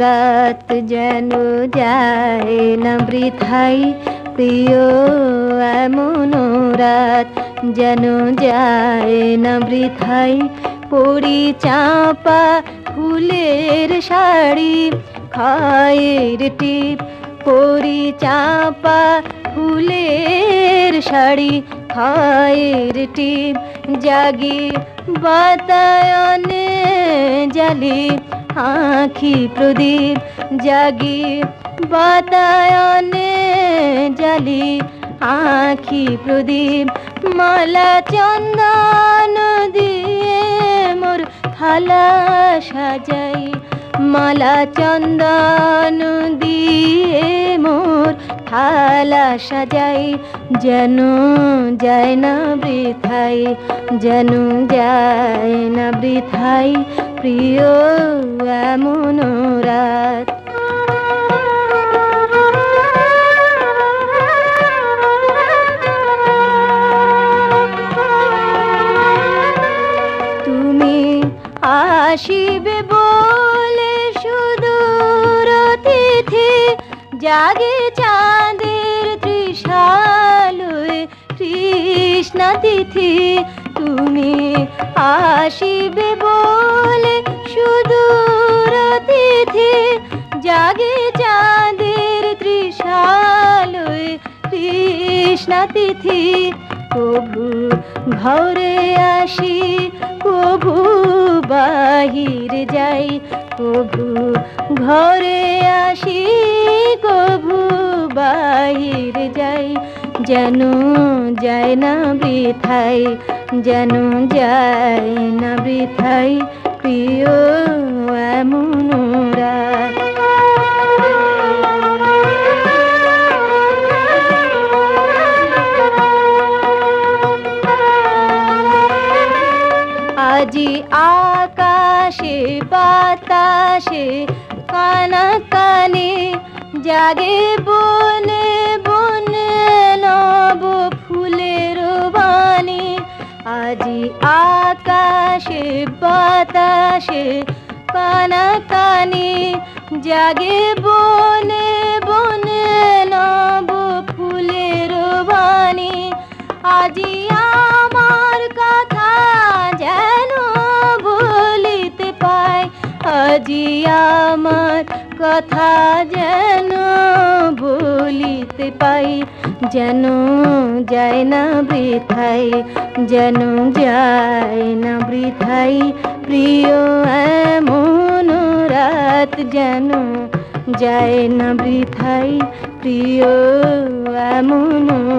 রাত যেন যায় না বৃথাই প্রিয় এমন রাত যেন যায় না বৃথাই পরি চাপা ফুলের শাড়ি খায়ের টিপ পরি চাপা ফুলের শাড়ি খায়ের টিপ জাগি বাতায়নে জালি আখি প্রদীপ জাগি, বাতায়নে জালি আখি প্রদীপ, মালা চন্দন দিয়ে মোর থালা সাজাই। মালা চন্দন দিয়ে মোর থালা সাজাই। যেন যায় না বৃথাই, যেন যায় না বৃথাই। প্রিয় এমন রাত। তুমি আসিবে বলে সুদূর তিথি জাগে চাঁদের ত্রিশালয় কৃষ্ণা তিথি তুমি আসিবে বলে সুদূর তিথি জাগে চাঁদের ত্রিশালয় কৃষ্ণা তিথি। কভু ঘরে আসি কভু বাহির যাই কভু ঘরে আসি কভু যেন যায় না বৃথাই, যেন যায় না বৃথাই প্রিয় এমন রাত আজি আকাশে, বাতাসে, কানা কানে জাগে বনে বাতাসে কানা কানে জাগে বনে বনে নব ফুলের বাণী। আজি আমার কথা যেন বলিতে পাই আজি আমার কথা যেন বলিতে পাই যেন যায় না বৃথাই, যেন যায় না বৃথাই। প্রিয়, এমন রাত যেন যায় না বৃথাই। প্রিয়, এমন